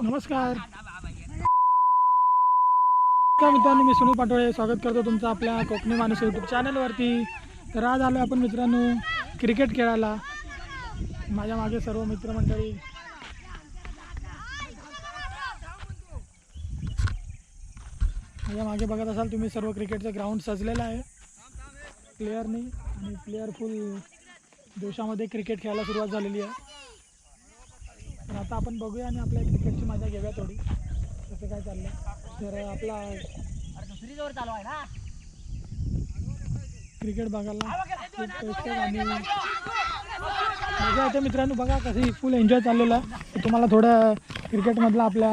नमस्कार. नमस्कार मित्रांनो मी सुनील पाटोळे. स्वागत करतो तुमचं आपल्या कोकणी माणूस यूट्यूब चॅनलवरती तर आज आलो आपण मित्रांनो क्रिकेट खेळायला. माझ्या मागे सर्व मित्रमंडळी. माझ्या मागे बघत असाल तुम्ही सर्व क्रिकेटचं ग्राउंड सजलेलं आहे. प्लेअरनी आणि प्लेअर फुल देशामध्ये क्रिकेट खेळायला सुरुवात झालेली आहे. तर आता आपण बघूया आणि आपल्या क्रिकेटची मजा घेऊया थोडी. कसं काय चाललं तर आपला क्रिकेट बघायला खूप प्रेक्षक आणि मजा येते मित्रांनो. बघा कशी फुल एन्जॉय चाललेला आहे. तर तुम्हाला थोडं क्रिकेटमधला आपल्या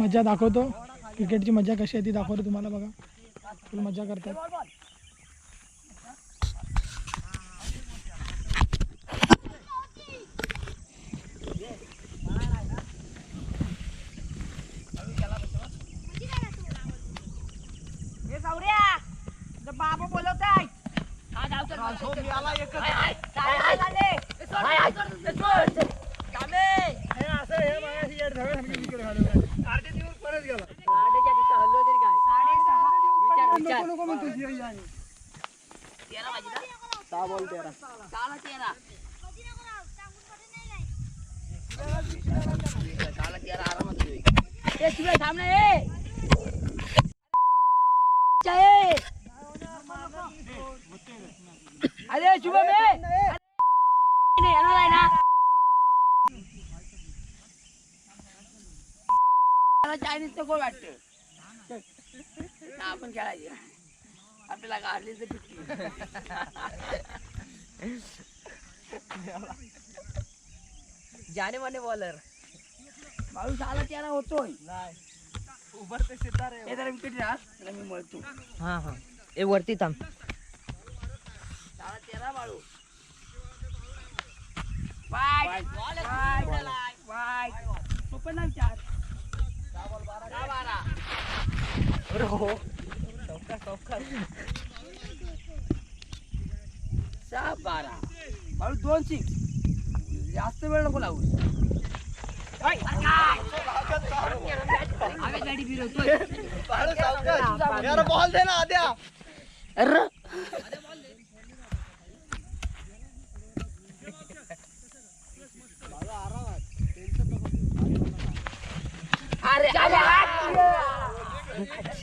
मजा दाखवतो. क्रिकेटची मजा कशी आहे ती दाखवतो तुम्हाला बघा. फुल मजा करतात. बाबा बोलवत आहे हा गावचं थांब ना ए चाहे अरे शुभम ए नाही येणार आहे ना मला चायनीज नको वाटतं. ना आपण खेळायचे. आपल्याला काढली तर पिटली जाने माने बॉलर माणूस आला त्याला होतोय. हे जरा विकेट राहा त्याला मी मळतो. हा हा. ए वरती थांब. त्याला त्याला बाळू. वाईट. वाईट. वाईट. ओपन ना विचार. दहा बारा अरे हो चौका चौका सहा बारा बाळू दोन सिक्स जास्त वेळ नको लावू गाडी फिरवतोय बॉल दे ना आद्या अरे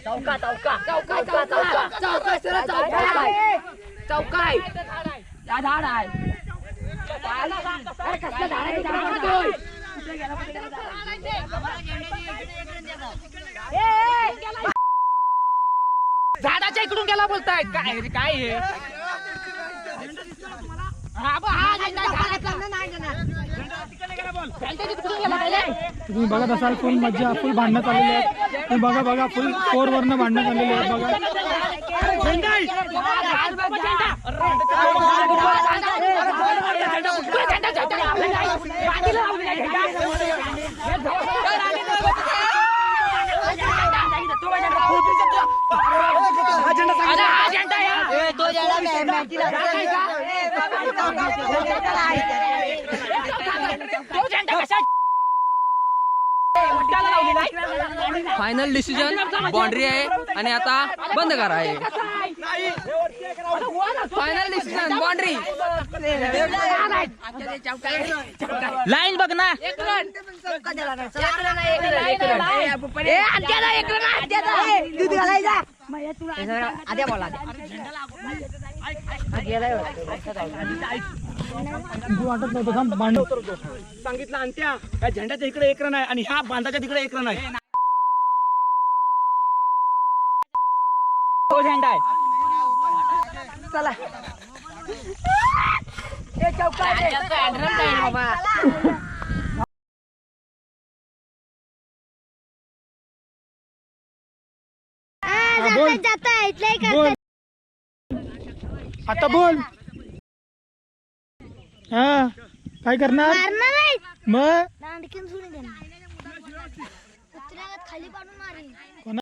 चौका चौका चौका चौका चौका चौका सरळ चौका आहे चौका आहे त्या झाड आहे कसलं झाड आहे. झाडाच्या इकडून गेला बोलताय काय काय हे हा हा? तुम्ही बघत असाल फुल मजा फुल भांडणं चाललेली आहेत. तुम्ही बघा बघा फुल फोरवरनं भांडणं चाललेली आहेत बघा. फायनल डिसिजन बाउंड्री आहे आणि आता बंद करा आहे फायनल डिसिजन बाउंड्री लाईन बघ ना. आद्या बोला वाटत नव्हतं थांब भांडण सांगितलं अंत्या या झेंड्याच्या इकडे एक रन आहे आणि ह्या बांधाच्या तिकडे एक रन आहे तो झेंडा आहे चला बाबा चौका आहे. हा, आता बोल. हा काय करणार? मग? सोडून खाली पाडून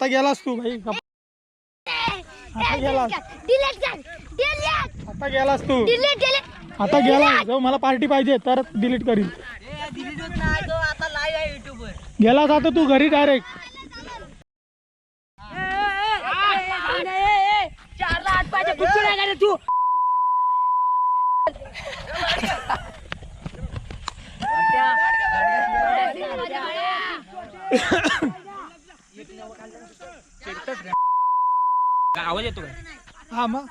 आता गेलास तू भाई. आता गेलास. डिलीट कर. डिलीट आता गेलास तू. डिलीट डिलीट आता गेला जो मला पार्टी पाहिजे तर डिलीट करील गेलास आता तू घरी डायरेक्ट नाही का रे तू काय आवाज येतो काय हा मग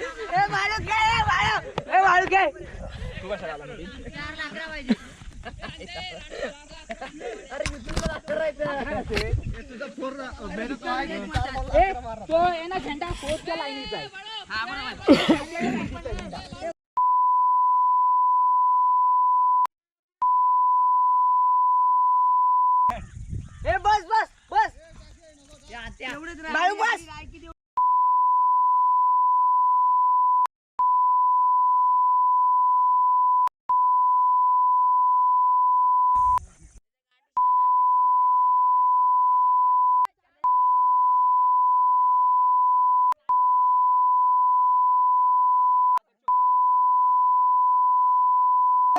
ए घे ए वाळू ए वाळू घे तू कशाला आला मध्ये? तो आहे ना झेंडा पोचच्या लाईनीचा आहे.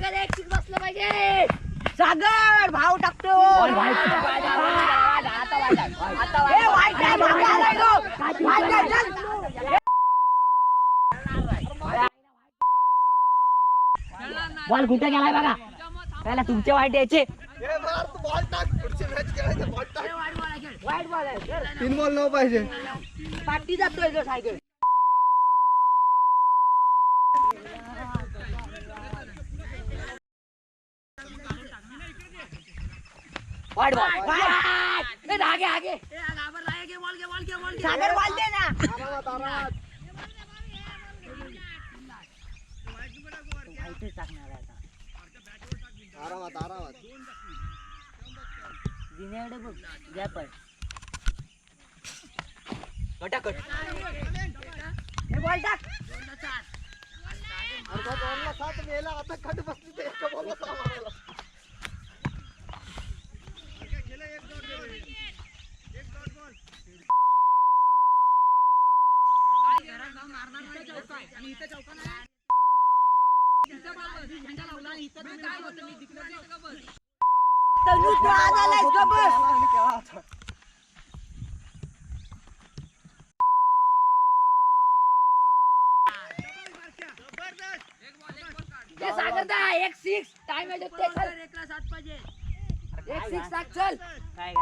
सागर एक सिक्स बसलं पाहिजे. सागर भाव टाकतो. बॉल कुठे गेलाय बघा? त्याला तुमचे वाईट यायचे. वाईट बॉल आहे तीन बॉल नऊ पाहिजे. पाठी जातोय जो सायकल वाईट बॉल ए, आगे आगे सागर बॉल दे ना. आरामात आरामात. दिन्याकडे बघ गॅप आहे हे बॉल टाक. अर्धा बॉलला सात मेला. आता खट बसली ते एका बॉलला सहा मारायला. तनु तू आज आलायस का बस ते सागर दा एक सिक्स टाइम आहे सात पाहिजे एक सिक्स टाक चल. काय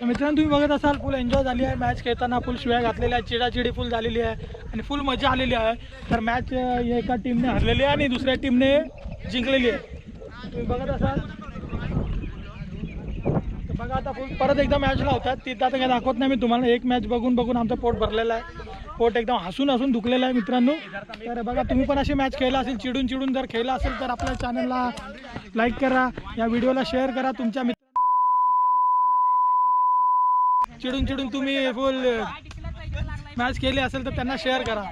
तर मित्रांनो तुम्ही बघत असाल फुल एन्जॉय झाली आहे. मॅच खेळताना फुल शिवाय घातलेल्या आहे चिडाचिडी फुल झालेली आहे आणि फुल मजा आलेली आहे. तर मॅच एका टीमने हरलेली आहे आणि दुसऱ्या टीमने जिंकलेली आहे. तुम्ही बघत असाल. बघा आता फुल परत एकदा मॅच लावतात. तिथं आता काही दाखवत नाही मी तुम्हाला एक मॅच बघून बघून आमचं पोट भरलेलं आहे. पोट एकदम हसून हसून दुखलेलं आहे मित्रांनो. तर बघा तुम्ही पण अशी मॅच खेळला असेल चिडून चिडून जर खेळला असेल तर आपल्या चॅनलला लाईक करा. या व्हिडिओला शेअर करा. तुमच्या मित्र चिडून चिडून तुम्ही फुल मॅच केली असेल तर त्यांना शेअर करा.